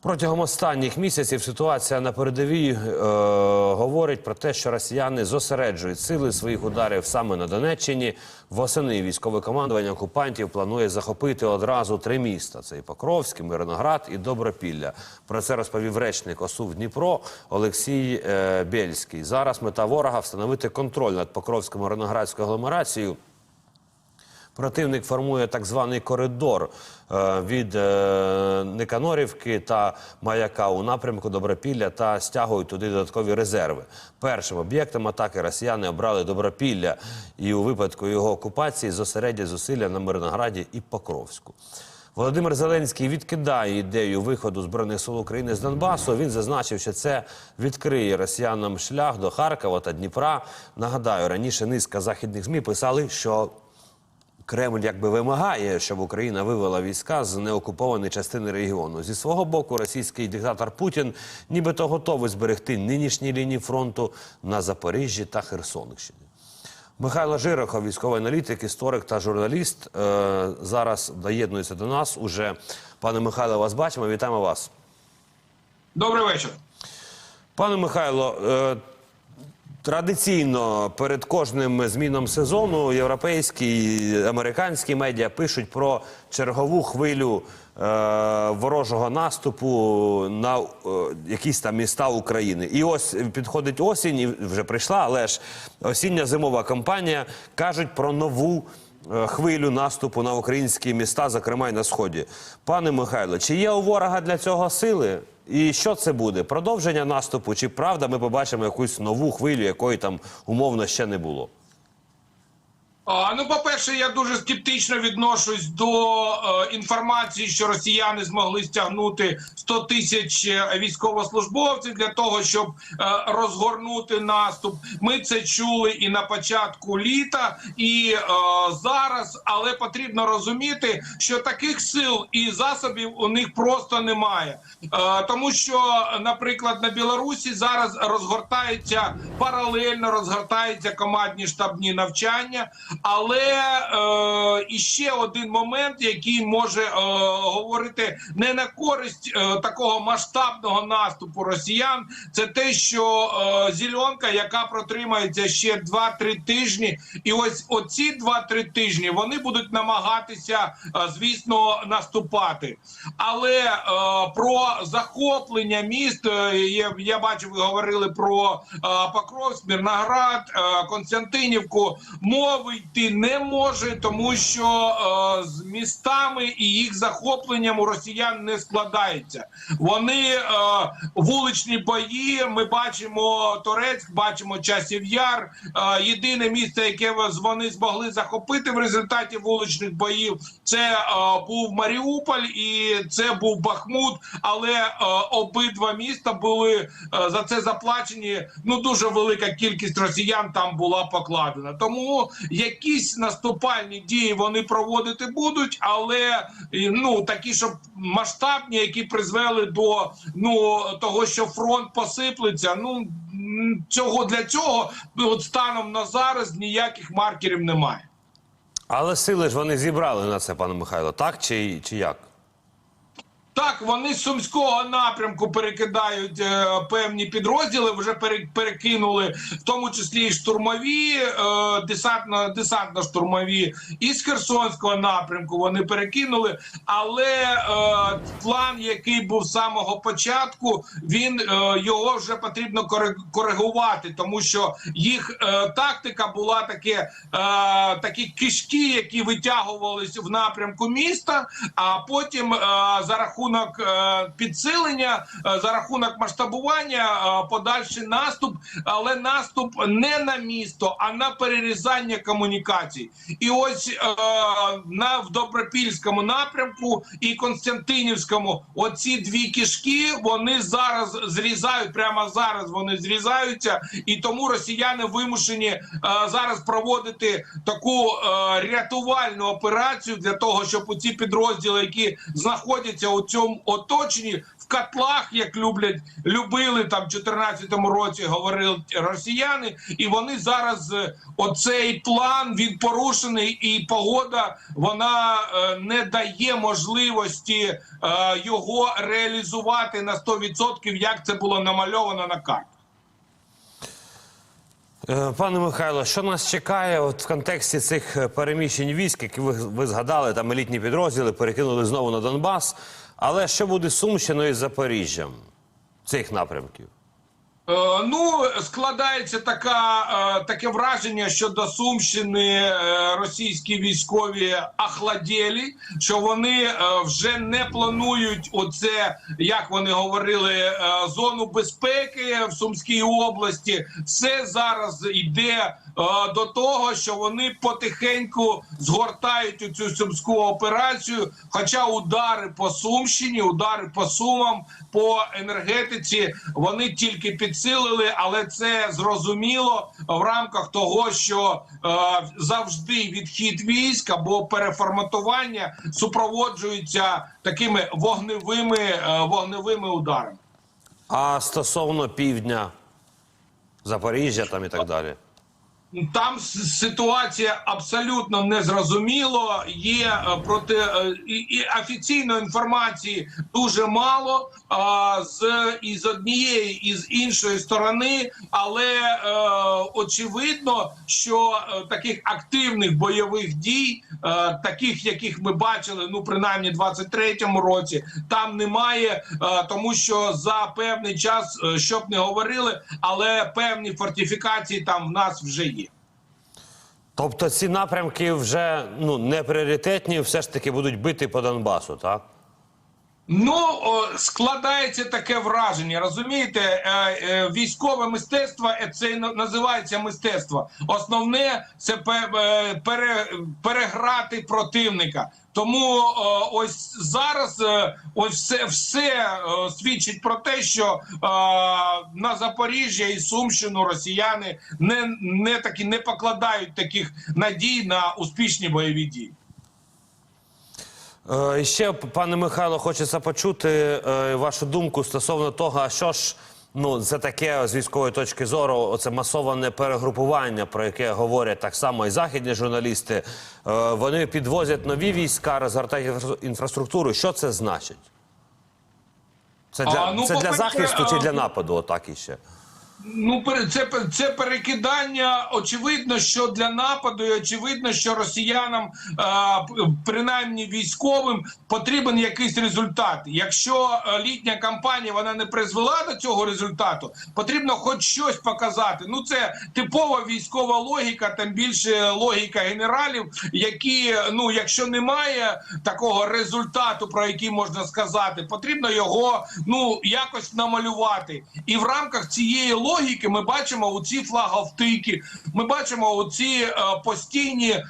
Протягом останніх місяців ситуація на передовій е, говорить про те, що росіяни зосереджують сили своїх ударів саме на Донеччині. Восени військове командування окупантів планує захопити одразу три міста: це і Покровськ, Мирноград і Добропілля. Про це розповів речник ОСУВ Дніпро Олексій е, Бєльський. Зараз мета ворога встановити контроль над Покровською Мирноградською агломерацією. Противник формує так званий коридор е, від е, Никанорівки та Маяка у напрямку Добропілля та стягують туди додаткові резерви. Першим об'єктом атаки росіяни обрали Добропілля і у випадку його окупації зосередять зусилля на Мирнограді і Покровську. Володимир Зеленський відкидає ідею виходу збройних сил України з Донбасу. Він зазначив, що це відкриє росіянам шлях до Харкова та Дніпра. Нагадаю, раніше низка західних змі писали, що Кремль якби вимагає, щоб Україна вивела війська з неокупованої частини регіону. Зі свого боку, російський диктатор Путін нібито готовий зберегти нинішні лінії фронту на Запоріжжі та Херсонщині. Михайло Жирохов, військовий аналітик, історик та журналіст, е, зараз доєднується до нас. Уже пане Михайло, вас бачимо. Вітаємо вас. Добрий вечір. Пане Михайло, е, традиційно перед кожним зміном сезону європейські і американські медіа пишуть про чергову хвилю е, ворожого наступу на е, якісь там міста України. І ось підходить осінь, і вже прийшла, але ж осіння зимова кампанія кажуть про нову. е, Хвилю наступу на українські міста, зокрема й на сході. Пане Михайло, чи є у ворога для цього сили? І що це буде? Продовження наступу? Чи правда ми побачимо якусь нову хвилю, якої там умовно ще не було? Ну, по-перше, я дуже скептично відношусь до е, інформації, що росіяни змогли стягнути 100 тисяч е, військовослужбовців для того, щоб е, розгорнути наступ. Ми це чули і на початку літа, і е, зараз. Але потрібно розуміти, що таких сил і засобів у них просто немає, е, тому що, наприклад, на Білорусі зараз розгортаються паралельно розгортаються командні штабні навчання. Але е, іще один момент, який може е, говорити не на користь е, такого масштабного наступу росіян, це те, що е, зільонка, яка протримається ще 2-3 тижні, і ось оці 2-3 тижні вони будуть намагатися, е, звісно, наступати. Але е, про захоплення міст е, я, я бачу, ви говорили про е, Покровськ, Мірноград, е, Константинівку. Мови йти не може, тому що е, з містами і їх захопленням у росіян не складається. Вони е, вуличні бої. Ми бачимо Торецьк, бачимо Часів Яр. Е, єдине місце, яке вони змогли захопити в результаті вуличних боїв, це е, був Маріуполь і це був Бахмут. Але е, обидва міста були е, за це заплачені. Ну дуже велика кількість росіян там була покладена. Тому якісь наступальні дії вони проводити будуть, але ну такі, щоб масштабні, які призвели до ну того, що фронт посиплеться. Ну цього для цього ну, от станом на зараз ніяких маркерів немає. Але сили ж вони зібрали на це, пане Михайло, так чи, чи як? Так, вони з сумського напрямку перекидають е, певні підрозділи. Вже перекинули, в тому числі і штурмові, е, десантно, десантно-штурмові, і з Херсонського напрямку вони перекинули. Але е, план, який був з самого початку, він е, його вже потрібно коригувати, тому що їх е, тактика була таке, е, такі кишки, які витягувалися в напрямку міста, а потім е, за рахунок е, підсилення, е, за рахунок масштабування, е, подальший наступ, але наступ не на місто, а на перерізання комунікацій. І ось на в Добропільському напрямку і Константинівському оці дві кишки вони зараз зрізають. Прямо зараз вони зрізаються, і тому росіяни вимушені зараз проводити таку рятувальну операцію для того, щоб у ці підрозділи, які знаходяться у цьому цьому оточенні в котлах, як люблять любили там в 2014 році, говорили росіяни, і вони зараз е, оцей план він порушений, і погода вона е, не дає можливості е, його реалізувати на 100%, як це було намальовано на карті. Пане Михайло, що нас чекає от в контексті цих переміщень військ, які ви, ви згадали, там елітні підрозділи перекинули знову на Донбас. Але що буде з Сумщиною і Запоріжжям цих напрямків? Е, Ну, складається така, е, таке враження, що до Сумщини е, російські військові охладєлі, що вони вже не планують оце, як вони говорили, зону безпеки в Сумській області. Все зараз йде до того, що вони потихеньку згортають цю сумську операцію. Хоча удари по Сумщині, удари по Сумам, по енергетиці вони тільки підсилили, але це зрозуміло в рамках того, що е, завжди відхід військ або переформатування супроводжується такими вогневими е, вогневими ударами. А стосовно півдня, Запоріжжя там і так далі. Там ситуація абсолютно незрозуміло. Є е, проти е, і, і офіційної інформації дуже мало а, з і однієї і з іншої сторони, але е, очевидно, що е, таких активних бойових дій, е, таких яких ми бачили, ну принаймні 23-му році, там немає, е, тому що за певний час, щоб не говорили, але певні фортифікації там в нас вже є. Тобто ці напрямки вже ну, не пріоритетні, все ж таки будуть бити по Донбасу, так? Ну складається таке враження. Розумієте, е, е, військове мистецтво е, це називається мистецтво. Основне це пе- пере, переграти противника. Тому ось зараз ось все, все свідчить про те, що на Запоріжжя і Сумщину росіяни не, не таки не покладають таких надій на успішні бойові дії. Е, і ще, пане Михайло, хочеться почути е, вашу думку стосовно того, а що ж ну, це таке з військової точки зору, оце масоване перегрупування, про яке говорять так само і західні журналісти. Е, вони підвозять нові війська, розгортають інфра- інфраструктуру. Що це значить? Це для, А, ну, це для захисту чи для нападу? Отак іще. Ну, це, це перекидання. Очевидно, що для нападу, і очевидно, що росіянам, принаймні військовим, потрібен якийсь результат. Якщо е, літня кампанія вона не призвела до цього результату, потрібно хоч щось показати. Ну, це типова військова логіка, тим більше логіка генералів, які, ну, якщо немає такого результату, про який можна сказати, потрібно його ну якось намалювати. І в рамках цієї логіки ми бачимо у ці флаговтики, ми бачимо у ці е, постійні е,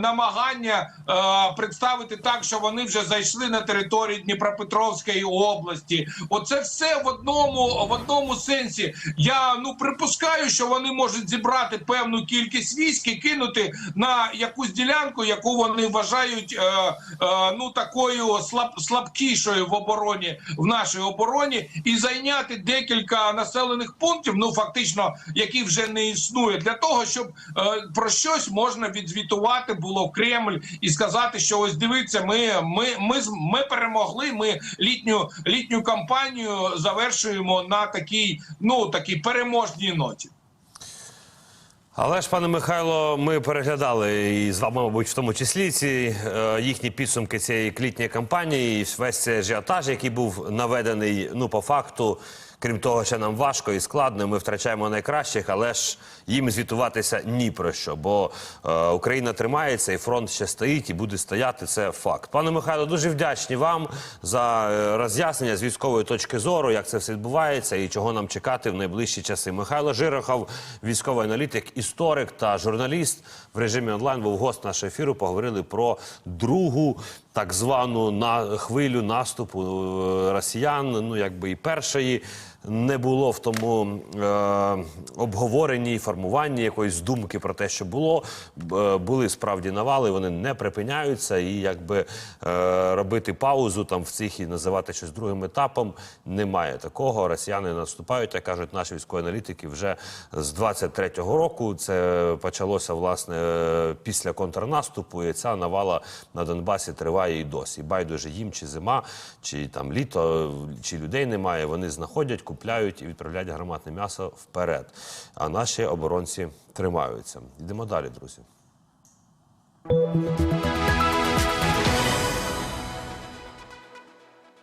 намагання е, представити так, що вони вже зайшли на територію Дніпропетровської області. Оце все в одному в одному сенсі. Я ну припускаю, що вони можуть зібрати певну кількість військ і кинути на якусь ділянку, яку вони вважають ну такою слаб, слабкішою в обороні в нашій обороні, і зайняти декілька населених пунктів, ну фактично, які вже не існує, для того, щоб е, про щось можна відзвітувати було в Кремль і сказати, що ось дивіться, ми, ми, ми, ми перемогли. Ми літню літню кампанію завершуємо на такій, ну такій переможній ноті. Але ж, пане Михайло, ми переглядали і з вами, мабуть, в тому числі ці е, їхні підсумки цієї клітньої кампанії, і весь цей ажіотаж, який був наведений, ну по факту. Крім того, що нам важко і складно, ми втрачаємо найкращих, але ж їм звітуватися ні про що. Бо е, Україна тримається, і фронт ще стоїть і буде стояти. Це факт. Пане Михайло, дуже вдячні вам за е, роз'яснення з військової точки зору, як це все відбувається і чого нам чекати в найближчі часи. Михайло Жирохов, військовий аналітик, історик та журналіст в режимі онлайн був гост нашого ефіру. Поговорили про другу так звану на хвилю наступу е, росіян. Ну якби і першої не було в тому е, обговоренні і формуванні якоїсь думки про те, що було. Б- е, були справді навали, вони не припиняються, і якби е, робити паузу там в цих і називати щось другим етапом немає такого. Росіяни наступають, як кажуть наші військові аналітики, вже з 23-го року. Це почалося власне після контрнаступу, і ця навала на Донбасі триває і досі. Байдуже їм чи зима, чи там літо, чи людей немає. Вони знаходять, купляють і відправляють гарматне м'ясо вперед. А наші оборонці тримаються. Йдемо далі, друзі.